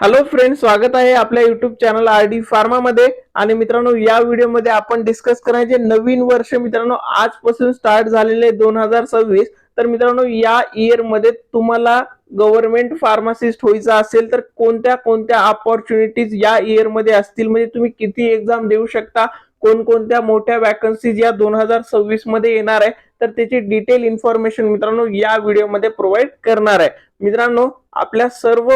Hello friend स्वागत आहे आपल्या युट्यूब चॅनल आर डी फार्मामध्ये आणि मित्रांनो या व्हिडिओमध्ये आपण डिस्कस करायचे नवीन वर्ष मित्रांनो आजपासून स्टार्ट झालेले दोन हजार सव्वीस. तर मित्रांनो या इयरमध्ये तुम्हाला गव्हर्नमेंट फार्मासिस्ट व्हायचं असेल तर कोणत्या कोणत्या अपॉर्च्युनिटीज या इयरमध्ये असतील? म्हणजे तुम्ही किती एक्झाम देऊ शकता? कोणकोणत्या मोठ्या वॅकन्सीज या दोन हजार सव्वीसमध्ये येणार आहे? तर त्याची डिटेल इन्फॉर्मेशन मित्रांनो या व्हिडिओमध्ये प्रोव्हाइड करणार आहे. मित्रांनो आपल्या सर्व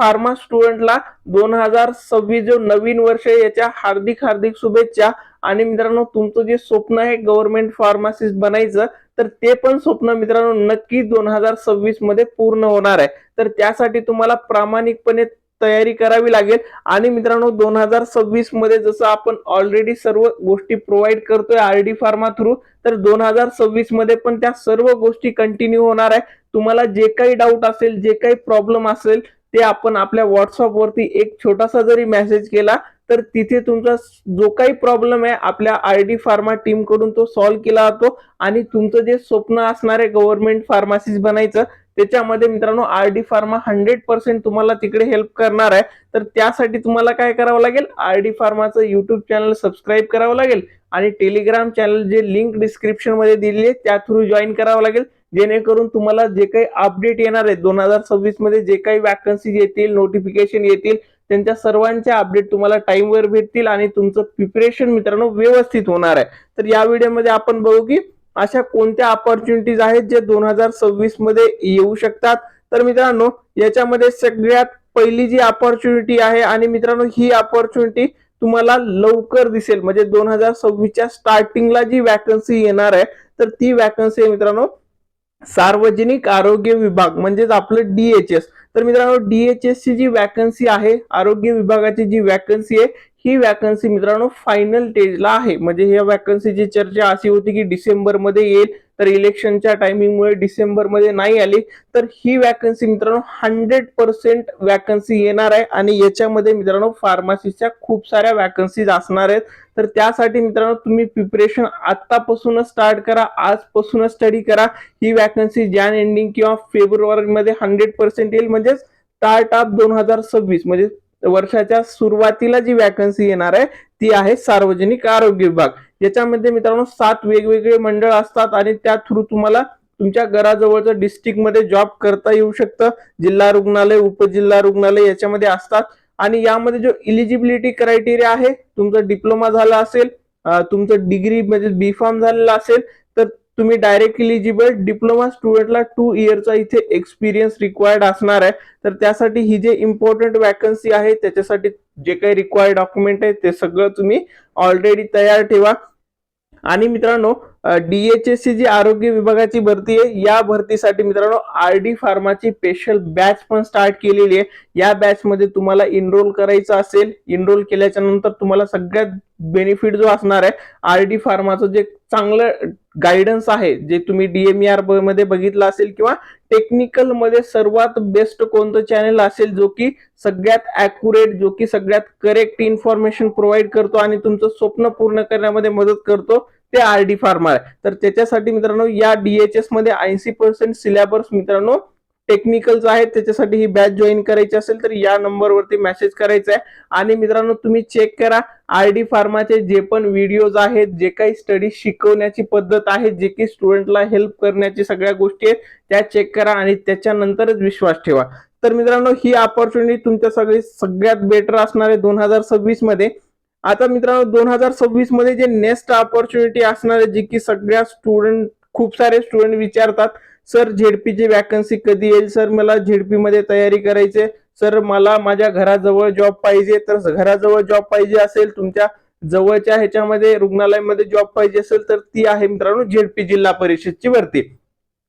फार्मा स्टुडंटला दोन हजार सव्वीस जो नवीन वर्ष याच्या हार्दिक हार्दिक शुभेच्छा. आणि मित्रांनो तुमचं जे स्वप्न आहे गव्हर्नमेंट फार्मासिस्ट बनायचं तर ते पण स्वप्न मित्रांनो नक्की दोन हजार सव्वीसमध्ये पूर्ण होणार आहे. तर त्यासाठी तुम्हाला प्रामाणिकपणे तयारी करावी लागेल. आणि मित्रांनो दोन हजार सव्वीसमध्ये जसं आपण ऑलरेडी सर्व गोष्टी प्रोव्हाइड करतोय आर डी फार्मा थ्रू तर दोन हजार सव्वीसमध्ये पण त्या सर्व गोष्टी कंटिन्यू होणार आहे. तुम्हाला जे काही डाऊट असेल जे काही प्रॉब्लेम असेल ते आपण आपल्या व्हॉट्सअपवरती एक छोटासा जरी मेसेज केला तर तिथे तुमचा जो काही प्रॉब्लेम आहे आपल्या आर डी फार्मा टीमकडून तो सॉल्व्ह केला जातो. आणि तुमचं जे स्वप्न असणार आहे गव्हर्नमेंट फार्मासिस्ट बनायचं त्याच्यामध्ये मित्रांनो R D pharma hundred percent तुम्हाला तिकडे हेल्प करणार आहे. तर त्यासाठी तुम्हाला काय करावं लागेल? आर डी फार्माचं युट्यूब चॅनल सबस्क्राईब करावं लागेल. आणि टेलिग्राम चॅनल जे लिंक डिस्क्रिप्शनमध्ये दिलेली आहे त्या थ्रू जॉईन करावं लागेल. जेणेकरून तुम्हाला जे काही अपडेट येणार आहे दोन हजार सव्वीसमध्ये जे काही वॅकन्सीज येतील नोटिफिकेशन येतील त्यांच्या सर्वांच्या अपडेट तुम्हाला टाइमवर भेटतील आणि तुमचं प्रिपरेशन मित्रांनो व्यवस्थित होणार आहे. तर या व्हिडिओमध्ये आपण बघू की अशा कोणत्या ऑपॉर्च्युनिटीज आहेत जे दोन हजार सव्वीसमध्ये येऊ शकतात. तर मित्रांनो याच्यामध्ये सगळ्यात पहिली जी ऑपॉर्च्युनिटी आहे आणि मित्रांनो ही ऑपॉर्च्युनिटी तुम्हाला लवकर दिसेल. म्हणजे दोन हजार सव्वीसच्या स्टार्टिंगला जी वॅकन्सी येणार आहे तर ती वॅकन्सी मित्रांनो सार्वजनिक आरोग्य विभाग म्हणजेच आपलं डीएचएस तर मित्रांनो डीएचएस ची जी वॅकन्सी आहे आरोग्य विभागाची जी वॅकन्सी आहे ही वॅकन्सी मित्रांनो फायनल स्टेजला आहे. म्हणजे ह्या वॅकन्सीची चर्चा अशी होती की डिसेंबरमध्ये येईल. तर इलेक्शनच्या टायमिंगमुळे डिसेंबरमध्ये नाही आली. तर ही वॅकन्सी मित्रांनो हंड्रेड पर्सेंट वॅकन्सी येणार आहे आणि याच्यामध्ये मित्रांनो फार्मासीच्या खूप साऱ्या वॅकन्सीज असणार आहेत. तर त्यासाठी मित्रांनो तुम्ही प्रिपरेशन आतापासूनच स्टार्ट करा आजपासूनच स्टडी करा. ही वॅकन्सी जॅन एंडिंग किंवा फेब्रुवारीमध्ये हंड्रेड पर्सेंट येईल म्हणजे स्टार्ट ऑफ दोन हजार सव्वीस म्हणजे वर्षाच्या सुरुवातीला जी वॅकन्सी येणार आहे ती आहे सार्वजनिक आरोग्य विभाग. याच्यामध्ये मित्रांनो सात वेगवेगळे मंडळ असतात आणि त्या थ्रू तुम्हाला तुमच्या घराजवळचं डिस्ट्रिक्टमध्ये जॉब करता येऊ शकतं. जिल्हा रुग्णालय उपजिल्हा रुग्णालय याच्यामध्ये असतात. आणि यामध्ये जो इलिजिबिलिटी क्रायटेरिया आहे तुमचा डिप्लोमा झाला असेल तुमचं डिग्री म्हणजे बी फार्म झालेला असेल तर तुम्ही डायरेक्ट इलिजिबल डिप्लोमा स्टुडंटला टू इयरचा इथे एक्सपिरियन्स रिक्वायर्ड असणार आहे. तर त्यासाठी ही जे इम्पॉर्टंट वॅकन्सी आहे त्याच्यासाठी जे काही रिक्वायर्ड डॉक्युमेंट आहे ते सगळं तुम्ही ऑलरेडी तयार ठेवा. आणि मित्रांनो डीएचएससी जी आरोग्य विभागाची भरती आहे या भरतीसाठी मित्रांनो आर डी फार्माची स्पेशल बॅच पण स्टार्ट केलेली आहे. या बॅच मध्ये तुम्हाला इनरोल करायचं असेल इनरोल केल्याच्यानंतर तुम्हाला सगळ्यात बेनिफिट जो असणार आहे आर डी फार्माचं जे चांगलं गायडन्स आहे जे तुम्ही डीएमआरमध्ये बघितलं असेल किंवा टेक्निकलमध्ये सर्वात बेस्ट कोणतं चॅनल असेल जो की सगळ्यात अॅक्युरेट जो की सगळ्यात करेक्ट इन्फॉर्मेशन प्रोव्हाइड करतो आणि तुमचं स्वप्न पूर्ण करण्यामध्ये मदत करतो ते आर डी फार्मा आहे. तर त्याच्यासाठी मित्रांनो या डीएचएसमध्ये ऐंशी पर्सेंट सिलेबस मित्रांनो टेक्निकलचं आहे त्याच्यासाठी ही बॅच जॉईन करायची असेल तर या नंबरवरती मेसेज करायचा आहे. आणि मित्रांनो तुम्ही चेक करा आर डी फार्माचे जे पण व्हिडिओज आहेत जे काही स्टडी शिकवण्याची पद्धत आहे जे की स्टुडंटला हेल्प करण्याची सगळ्या गोष्टी आहेत त्या चेक करा आणि त्याच्यानंतरच विश्वास ठेवा. तर मित्रांनो ही ऑपॉर्च्युनिटी तुमच्या सगळी सगळ्यात बेटर असणार आहे दोन हजार सव्वीसमध्ये. आता मित्रांनो दोन हजार सव्वीसमध्ये जे नेक्स्ट ऑपॉर्च्युनिटी असणार आहे जी की सगळ्या स्टुडंट खूप सारे स्टुडंट विचारतात सर झेडपीची वॅकन्सी कधी येईल? सर मला झेडपी मध्ये तयारी करायची सर मला माझ्या घराजवळ जॉब पाहिजे. तर घराजवळ जॉब पाहिजे असेल तुमच्या जवळच्या ह्याच्यामध्ये रुग्णालयामध्ये जॉब पाहिजे असेल तर ती आहे मित्रांनो झेडपी जिल्हा परिषदची भरती.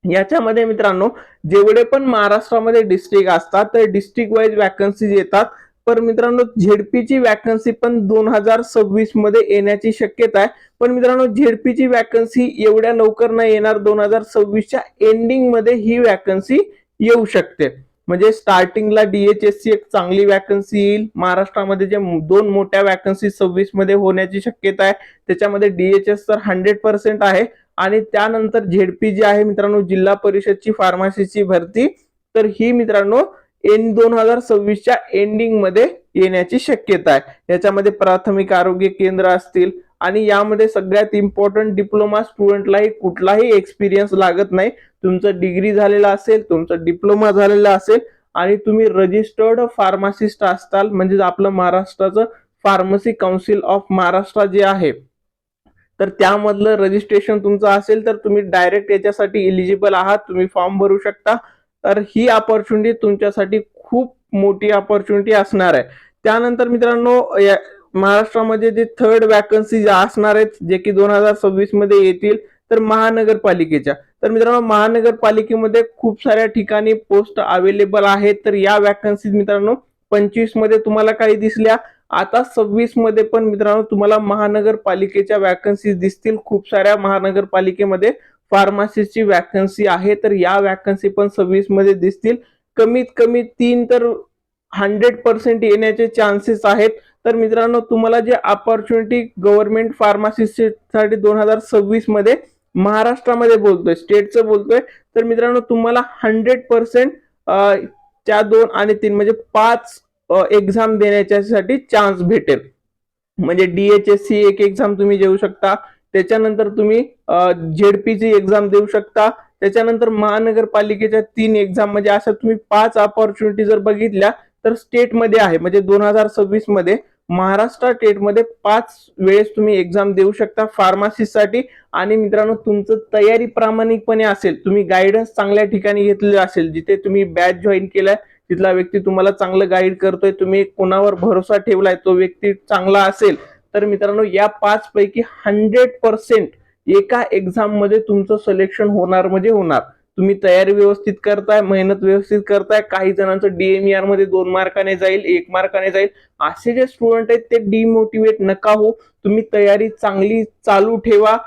याच्यामध्ये मित्रांनो जेवढे पण महाराष्ट्रामध्ये डिस्ट्रिक्ट असतात तर डिस्ट्रिक्ट वाईज वॅकन्सीज येतात. पण मित्रांनो झेडपीची वॅकन्सी पण दोन हजार सव्वीसमध्ये येण्याची शक्यता आहे. पण मित्रांनो झेडपीची वॅकन्सी एवढ्या लवकर नाही येणार. दोन हजार सव्वीसच्या एंडिंगमध्ये ही वॅकन्सी येऊ शकते. म्हणजे स्टार्टिंगला डीएचएससी एक चांगली वॅकन्सी येईल. महाराष्ट्रामध्ये जे दोन मोठ्या वॅकन्सी सव्वीसमध्ये होण्याची शक्यता आहे. त्याच्यामध्ये डीएचएस तर हंड्रेड पर्सेंट आहे. आणि त्यानंतर झेडपी जी आहे मित्रांनो जिल्हा परिषदची फार्मसीची भरती तर ही मित्रांनो एन दोन हजार सव्वीसच्या एंडिंगमध्ये येण्याची शक्यता आहे. याच्यामध्ये प्राथमिक आरोग्य केंद्र असतील आणि यामध्ये सगळ्यात इम्पॉर्टंट डिप्लोमा स्टुडंटलाही कुठलाही एक्सपिरियन्स लागत नाही. तुमचं डिग्री झालेला असेल तुमचं डिप्लोमा झालेला असेल आणि तुम्ही रजिस्टर्ड फार्मासिस्ट असताल म्हणजे आपलं महाराष्ट्राचं फार्मसी काउन्सिल ऑफ महाराष्ट्र जे आहे तर त्यामधलं रजिस्ट्रेशन तुमचं असेल तर तुम्ही डायरेक्ट याच्यासाठी इलिजिबल आहात. तुम्ही फॉर्म भरू शकता. तर ही अपॉर्च्युनिटी तुमच्यासाठी खूप मोठी अपॉर्च्युनिटी असणार आहे. त्यानंतर मित्रांनो या महाराष्ट्रामध्ये जे थर्ड वॅकन्सी असणार आहेत जे की दोन हजार सव्वीसमध्ये येतील तर महानगरपालिकेच्या. तर मित्रांनो महानगरपालिकेमध्ये खूप साऱ्या ठिकाणी पोस्ट अवेलेबल आहेत. तर या वॅकन्सी मित्रांनो पंचवीसमध्ये तुम्हाला काही दिसल्या. आता सव्वीसमध्ये पण मित्रांनो तुम्हाला महानगरपालिकेच्या वॅकन्सी दिसतील. खूप साऱ्या महानगरपालिकेमध्ये फार्मासिस्टची वॅकन्सी आहे तर या वॅकन्सी पण सव्वीसमध्ये दिसतील. कमीत कमी तीन तर हंड्रेड पर्सेंट येण्याचे चान्सेस आहेत. तर मित्रांनो तुम्हाला जे अपॉर्च्युनिटी गव्हर्नमेंट फार्मासिस्टसाठी दोन हजार सव्वीसमध्ये महाराष्ट्रामध्ये बोलतोय स्टेटचं बोलतोय तर मित्रांनो तुम्हाला हंड्रेड पर्सेंट त्या दोन आणि तीन म्हणजे पाच एक्झाम देण्याच्यासाठी चान्स भेटेल. म्हणजे डीएचएससी एक एक्झाम तुम्ही देऊ शकता. त्याच्यानंतर तुम्ही झेडपीची एक्झाम देऊ शकता. त्याच्यानंतर महानगरपालिकेच्या तीन एक्झाम म्हणजे अशा तुम्ही पाच ऑपॉर्च्युनिटी जर बघितल्या तर स्टेटमध्ये आहे. म्हणजे दोन हजार सव्वीसमध्ये महाराष्ट्र स्टेटमध्ये पाच वेळेस तुम्ही एक्झाम देऊ शकता फार्मासिस्टसाठी आणि मित्रांनो तुमचं तयारी प्रामाणिकपणे असेल तुम्ही गायडन्स चांगल्या ठिकाणी घेतलेलं असेल जिथे तुम्ही बॅच जॉईन केलाय तिथला व्यक्ती तुम्हाला चांगलं गाईड करतोय तुम्ही कोणावर भरोसा ठेवलाय तो व्यक्ती चांगला असेल तर मित्रांनो या पाच पैकी हंड्रेड पर्सेंट एका एक्झाममध्ये तुमचं सिलेक्शन होणार म्हणजे होणार. तुम्ही तयारी व्यवस्थित करताय मेहनत व्यवस्थित करताय काही जणांचं डीएमआरमध्ये दोन मार्काने जाईल एक मार्काने जाईल. असे जे स्टुडंट आहेत ते डिमोटिवेट नका हो. तुम्ही तयारी चांगली चालू ठेवा.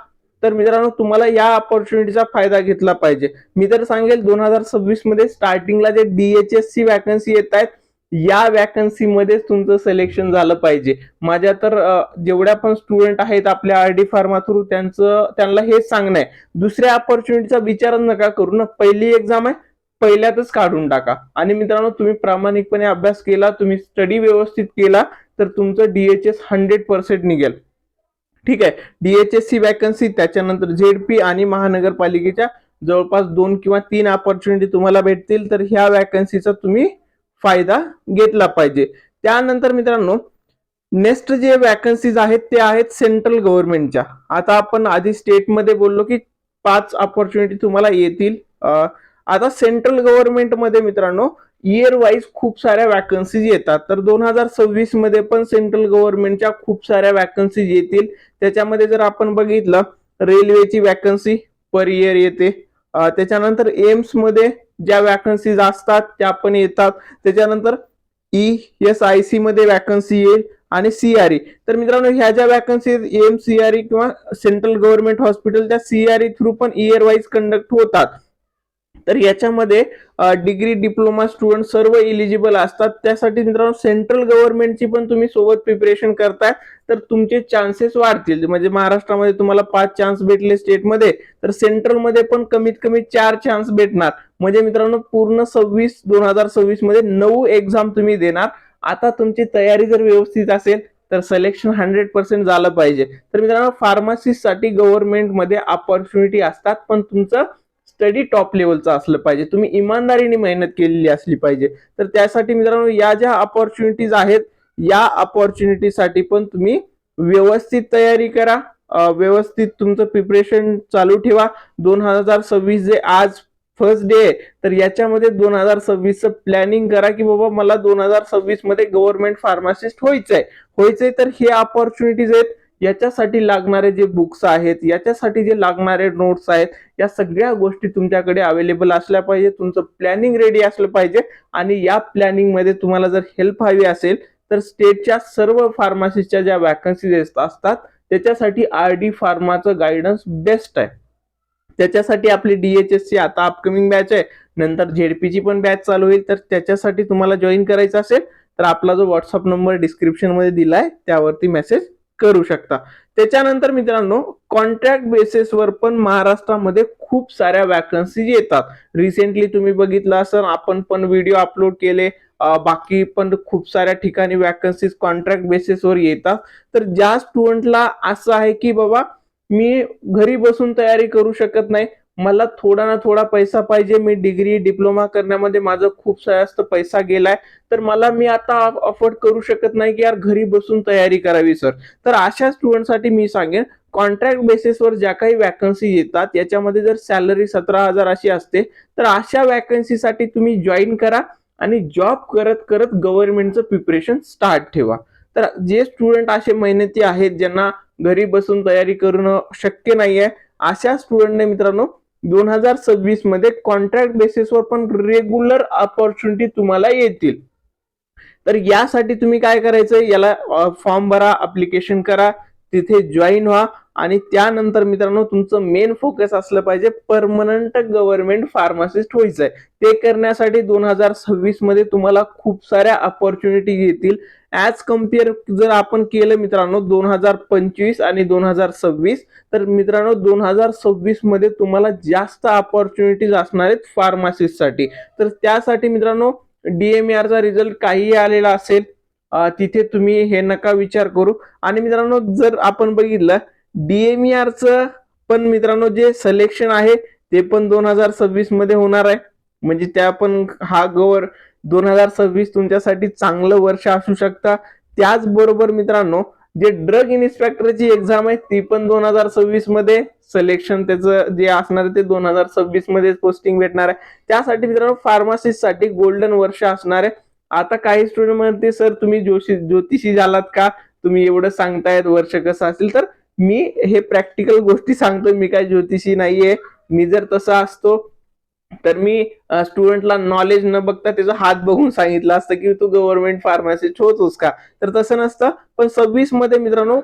तर मित्रांनो तुम्हाला या ऑपॉर्च्युनिटीचा फायदा घेतला पाहिजे. मी तर सांगेल दोन हजार सव्वीसमध्ये स्टार्टिंगला जे डीएचएससी वॅकन्सी येत आहेत या वॅकन्सी मध्येच तुमचं सिलेक्शन झालं पाहिजे. माझ्या तर जेवढ्या पण स्टुडंट आहेत आपल्या आर डी फार्मा थ्रू त्यांचं त्यांना हेच सांगणं आहे. दुसऱ्या ऑपॉर्च्युनिटीचा विचार नका करू ना. पहिली एक्झाम आहे पहिल्यातच काढून टाका. आणि मित्रांनो तुम्ही प्रामाणिकपणे अभ्यास केला तुम्ही स्टडी व्यवस्थित केला तर तुमचं डीएचएस हंड्रेड पर्सेंट निघेल. ठीक आहे? डीएचएस सी वॅकन्सी त्याच्यानंतर झेडपी आणि महानगरपालिकेच्या जवळपास दोन किंवा तीन ऑपॉर्च्युनिटी तुम्हाला भेटतील. तर ह्या वॅकन्सीचा तुम्ही फायदा घेतला पाहिजे. त्यानंतर मित्रांनो नेक्स्ट जे वॅकन्सीज आहेत ते आहेत सेंट्रल गव्हर्नमेंटच्या आता आपण आधी स्टेटमध्ये बोललो की पाच ऑपॉर्च्युनिटी तुम्हाला येतील. आता सेंट्रल गव्हर्नमेंटमध्ये मित्रांनो इयर वाईज खूप साऱ्या वॅकन्सीज येतात. तर दोन हजार सव्वीसमध्ये पण सेंट्रल गव्हर्नमेंटच्या खूप साऱ्या वॅकन्सीज येतील. त्याच्यामध्ये जर आपण बघितलं रेल्वेची वॅकन्सी पर इयर येते. त्याच्यानंतर एम्समध्ये ज्या वॅकन्सीज असतात त्या पण येतात. त्याच्यानंतर ई एस आय सी मध्ये वॅकन्सी येईल आणि सीआरई तर मित्रांनो ह्या ज्या वॅकन्सी एम सीआरई किंवा सेंट्रल गव्हर्नमेंट हॉस्पिटल त्या सीआरई थ्रू पण इयर वाईज कंडक्ट होतात. तर याच्यामध्ये डिग्री डिप्लोमा स्टुडंट सर्व इलिजिबल असतात. त्यासाठी मित्रांनो सेंट्रल गव्हर्नमेंटची पण तुम्ही सोबत प्रिपरेशन करताय तर तुमचे चान्सेस वाढतील. म्हणजे महाराष्ट्रामध्ये तुम्हाला पाच चान्स भेटले स्टेटमध्ये तर सेंट्रलमध्ये पण कमीत कमी चार चान्स भेटणार. म्हणजे मित्रांनो पूर्ण सव्वीस दोन हजार सव्वीसमध्ये नऊ एक्झाम तुम्ही देणार. आता तुमची तयारी जर व्यवस्थित असेल तर सिलेक्शन हंड्रेड पर्सेंट झालं पाहिजे. तर मित्रांनो फार्मासिस्टसाठी गव्हर्नमेंटमध्ये अपॉर्च्युनिटी असतात पण तुमचं स्टडी टॉप लेवलचं असलं पाहिजे? तुम्ही इमानदारीने मेहनत केलेली असली पाहिजे. तर त्यासाठी मित्रांनो या ज्या अपॉर्च्युनिटीज आहेत या अपॉर्च्युनिटीसाठी पण तुम्ही व्यवस्थित तयारी करा. व्यवस्थित तुमचं प्रिपरेशन चालू ठेवा. दोन हजार सव्वीस जे आज फर्स्ट डे आहे तर याच्यामध्ये दोन हजार सव्वीसचं प्लॅनिंग करा की बाबा मला दोन हजार सव्वीसमध्ये गव्हर्नमेंट फार्मासिस्ट व्हायचंय. व्हायचंय तर हे अपॉर्च्युनिटीज आहेत. याच्यासाठी लागणारे जे बुक्स आहेत याच्यासाठी जे लागणारे नोट्स आहेत या सगळ्या गोष्टी तुमच्याकडे अवेलेबल असल्या पाहिजे तुमचं प्लॅनिंग रेडी असलं पाहिजे आणि या प्लॅनिंगमध्ये तुम्हाला जर हेल्प हवी असेल तर स्टेटच्या सर्व फार्मासीच्या ज्या वॅकन्सीज असतात त्याच्यासाठी आर डी फार्माचं गायडन्स बेस्ट आहे. त्याच्यासाठी आपली डीएचएससी आता अपकमिंग बॅच आहे नंतर झेडपीची पण बॅच चालू होईल तर त्याच्यासाठी तुम्हाला जॉईन करायचं असेल तर आपला जो व्हॉट्सअप नंबर डिस्क्रिप्शनमध्ये दिला आहे त्यावरती मेसेज करू शकता. त्याच्यानंतर मित्रांनो कॉन्ट्रॅक्ट बेसिसवर पण महाराष्ट्रामध्ये खूप साऱ्या वॅकन्सीज येतात. रिसेंटली तुम्ही बघितलं असेल आपण पण व्हिडिओ अपलोड केले. बाकी पण खूप साऱ्या ठिकाणी वॅकन्सीज कॉन्ट्रॅक्ट बेसिसवर येतात. तर ज्या स्टुडंटला असं आहे की बाबा मी घरी बसून तयारी करू शकत नाही मला थोडा ना थोडा पैसा पाहिजे. मी डिग्री डिप्लोमा करण्यामध्ये माझा खूप जास्त पैसा गेलाय. तर मला मी आता अफोर्ड करू शकत नाही की यार घरी बसून तयारी करावी सर तर अशा स्टुडंटसाठी मी सांगेन कॉन्ट्रॅक्ट बेसिसवर ज्या काही वॅकन्सी येतात याच्यामध्ये जर सॅलरी सतरा हजार अशी असते तर अशा वॅकन्सीसाठी तुम्ही जॉईन करा आणि जॉब करत करत गव्हर्नमेंटचं प्रिपरेशन स्टार्ट ठेवा. तर जे स्टुडंट असे मेहनती आहेत ज्यांना घरी बसून तयारी करणं शक्य नाहीये अशा स्टुडंटने मित्रांनो दोन हजार सव्वीसमध्ये कॉन्ट्रॅक्ट बेसिसवर पण रेग्युलर ऑपॉर्च्युनिटी तुम्हाला येतील. तर यासाठी तुम्ही काय करायचं? याला फॉर्म भरा अप्लिकेशन करा तिथे जॉईन व्हा आणि त्यानंतर मित्रांनो तुमचं मेन फोकस असलं पाहिजे परमनंट गव्हर्नमेंट फार्मासिस्ट व्हायचंय. ते करण्यासाठी दोन हजार सव्वीसमध्ये तुम्हाला खूप साऱ्या अपॉर्च्युनिटी येतील. ॲज कंपेअर जर आपण केलं मित्रांनो दोन हजार पंचवीस आणि दोन हजार सव्वीस तर मित्रांनो दोन हजार सव्वीसमध्ये तुम्हाला जास्त ऑपॉर्च्युनिटीज असणार आहेत फार्मासिस्टसाठी तर त्यासाठी मित्रांनो डीएमआरचा रिझल्ट काहीही आलेला असेल तिथे तुम्ही हे नका विचार करू. आणि मित्रांनो जर आपण बघितलं डीएमआरचं पण मित्रांनो जे सलेक्शन आहे ते पण दोन हजार सव्वीसमध्ये होणार आहे. म्हणजे त्या पण हा गवर दोन हजार सव्वीस तुमच्यासाठी चांगलं वर्ष असू शकता. त्याचबरोबर मित्रांनो जे ड्रग इन्स्पेक्टरची एक्झाम आहे ती पण दोन हजार सव्वीसमध्ये. सिलेक्शन त्याचं जे असणार आहे ते दोन हजार सव्वीसमध्ये पोस्टिंग भेटणार आहे. त्यासाठी मित्रांनो फार्मासिस्टसाठी गोल्डन वर्ष असणार आहे. आता काही स्टुडंट म्हणते सर तुम्ही जोशी ज्योतिषी झालात का? तुम्ही एवढं सांगतायत वर्ष कसं असेल? तर मी हे प्रॅक्टिकल गोष्टी सांगतोय. मी काय ज्योतिषी नाहीये. मी जर तसं असतो तर मी स्टुडंटला नॉलेज न बघता त्याचा हात बघून सांगितलं असतं की तू गव्हर्नमेंट फार्मासिस्ट होतोस का? तर तसं नसतं. पण सव्वीसमध्ये मित्रांनो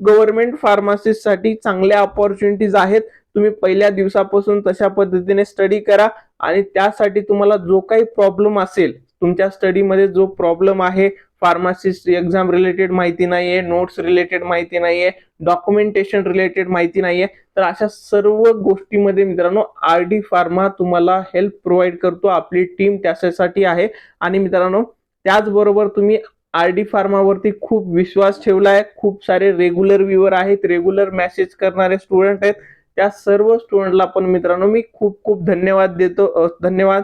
गव्हर्नमेंट फार्मासिस्टसाठी चांगल्या ऑपॉर्च्युनिटीज आहेत. तुम्ही पहिल्या दिवसापासून तशा पद्धतीने स्टडी करा. आणि त्यासाठी तुम्हाला जो काही प्रॉब्लेम असेल तुमच्या स्टडीमध्ये जो प्रॉब्लेम आहे फार्मासिस्ट एक्झाम रिलेटेड माहिती नाहीये नोट्स रिलेटेड माहिती नाहीये डॉक्युमेंटेशन रिलेटेड माहिती नाहीये. तर अशा सर्व गोष्टीमध्ये मित्रांनो आर डी फार्मा तुम्हाला हेल्प प्रोव्हाइड करतो. आपली टीम त्याच्यासाठी आहे. आणि मित्रांनो त्याचबरोबर तुम्ही आर डी फार्मावरती खूप विश्वास ठेवला आहे खूप सारे रेग्युलर व्ह्युअर आहेत. रेग्युलर मेसेज करणारे स्टुडंट आहेत. त्या सर्व स्टुडंटला पण मित्रांनो मी खूप खूप धन्यवाद देतो धन्यवाद.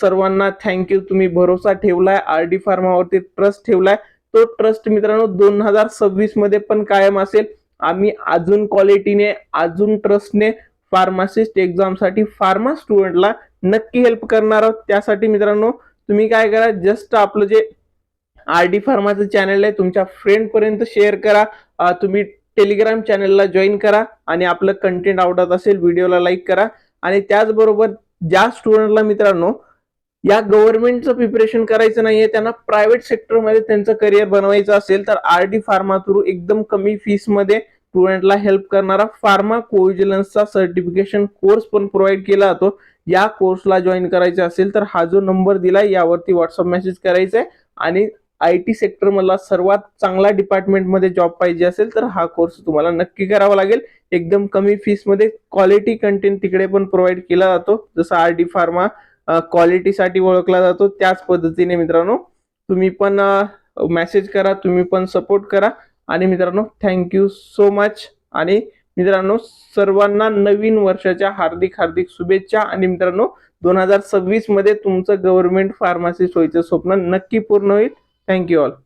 सर्वांना थँक्यू तुम्ही भरोसा ठेवलाय आर डी फार्मावरती ट्रस्ट ठेवलाय. तो ट्रस्ट मित्रांनो दोन हजार सव्वीसमध्ये पण कायम असेल. आम्ही अजून क्वालिटीने अजून ट्रस्टने फार्मासिस्ट एक्झामसाठी फार्मा स्टुडंटला नक्की हेल्प करणार आहोत. त्यासाठी मित्रांनो तुम्ही काय करा जस्ट आपलं जे आर डी फार्माचं चॅनल आहे तुमच्या फ्रेंडपर्यंत शेअर करा. तुम्ही टेलिग्राम चॅनलला जॉईन करा आणि आपलं कंटेंट आवडत असेल व्हिडिओला लाईक करा. आणि त्याचबरोबर ज्या स्टुडंटला मित्रांनो या गव्हर्नमेंटचं प्रिपरेशन करायचं नाहीये त्यांना प्रायव्हेट सेक्टरमध्ये त्यांचं करिअर बनवायचं असेल तर आर डी फार्मा थ्रू एकदम कमी फीसमध्ये स्टुडंटला हेल्प करणारा फार्मा कोविजिलन्सचा सर्टिफिकेशन कोर्स पण प्रोव्हाइड केला जातो. या कोर्सला जॉईन करायचा असेल तर हा जो नंबर दिला यावरती व्हॉट्सअप मेसेज करायचा आहे आणि आय टी सेक्टर मला सर्वात चांगला डिपार्टमेंटमध्ये जॉब पाहिजे असेल तर हा कोर्स तुम्हाला नक्की करावा लागेल. एकदम कमी फीसमध्ये क्वालिटी कंटेंट तिकडे पण प्रोव्हाइड केला जातो. जसं आर डी फार्मा क्वालिटीसाठी ओळखला जातो. त्याच पद्धतीने मित्रांनो तुम्ही पण मेसेज करा तुम्ही पण सपोर्ट करा. आणि मित्रांनो थँक्यू सो मच आणि मित्रांनो सर्वांना नवीन वर्षाच्या हार्दिक हार्दिक शुभेच्छा. आणि मित्रांनो दोन हजार सव्वीसमध्ये तुमचं गव्हर्नमेंट फार्मासिस्ट व्हायचं स्वप्न नक्की पूर्ण होईल. Thank you all